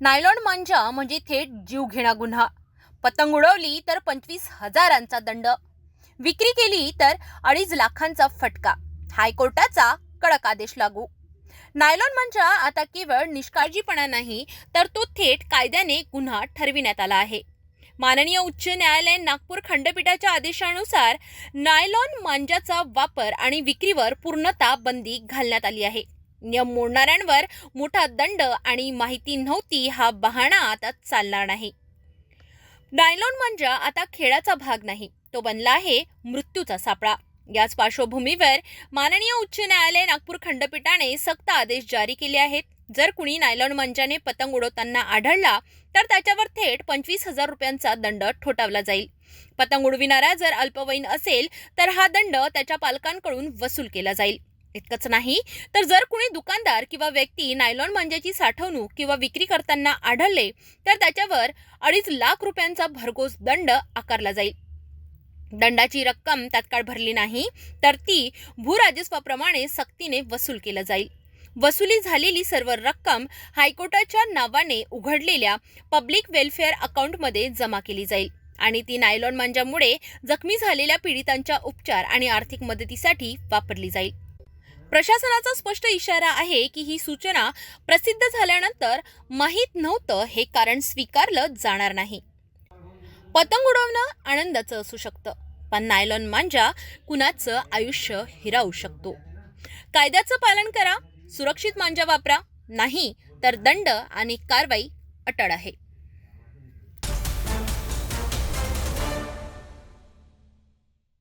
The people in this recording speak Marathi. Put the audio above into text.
नायलॉन मांजा म्हणजे थेट जीवघेणा गुन्हा. पतंग उडवली तर पंचवीस हजारांचा दंड. विक्री केली तर अडीच लाखांचा फटका. हायकोर्टाचा कडक आदेश लागू. नायलॉन मांजा आता केवळ निष्काळजीपणा नाही तर तो थेट कायद्याने गुन्हा ठरविण्यात आला आहे. माननीय उच्च न्यायालय नागपूर खंडपीठाच्या आदेशानुसार नायलॉन मांजाचा वापर आणि विक्रीवर पूर्णतः बंदी घालण्यात आली आहे. नियम मोडणाऱ्यांवर मोठा दंड आणि माहिती नव्हती हा बहाणा आता चालणार नाही. नायलॉन म्हणजे आता खेळाचा भाग नाही. तो बनला आहे मृत्यूचा सापळा. याच पार्श्वभूमीवर माननीय उच्च न्यायालय नागपूर खंडपीठाने सक्त आदेश जारी केले आहेत. जर कुणी नायलॉन मंचाने पतंग उडवताना आढळला तर त्याच्यावर थेट पंचवीस हजार रुपयांचा दंड ठोठावला जाईल. पतंग उडविणारा जर अल्पवयीन असेल तर हा दंड त्याच्या पालकांकडून वसूल केला जाईल. इतकंच नाही. तर जर कुणी दुकानदार किंवा व्यक्ती नायलॉन मांजाची साठवणूक किंवा विक्री करताना आढळले तर त्याच्यावर अडीच लाख रुपयांचा भरघोस दंड आकारला जाईल. दंडाची रक्कम तात्काळ भरली नाही तर ती भूराजस्वाप्रमाणे सक्तीने वसूल केलं जाईल. वसुली झालेली सर्व रक्कम हायकोर्टाच्या नावाने उघडलेल्या पब्लिक वेलफेअर अकाउंटमध्ये जमा केली जाईल आणि ती नायलॉन मांजामुळे जखमी झालेल्या पीडितांच्या उपचार आणि आर्थिक मदतीसाठी वापरली जाईल. प्रशासनाचा स्पष्ट इशारा आहे की ही सूचना प्रसिद्ध झाल्यानंतर माहीत नव्हतं हे कारण स्वीकारलं जाणार नाही. पतंग उडवणं आनंदाचं असू शकतं पण नायलॉन मांजा कुणाचं आयुष्य हिरावू शकतो? कायद्याचं पालन करा सुरक्षित मांजा वापरा नाही तर दंड आणि कारवाई अटळ आहे.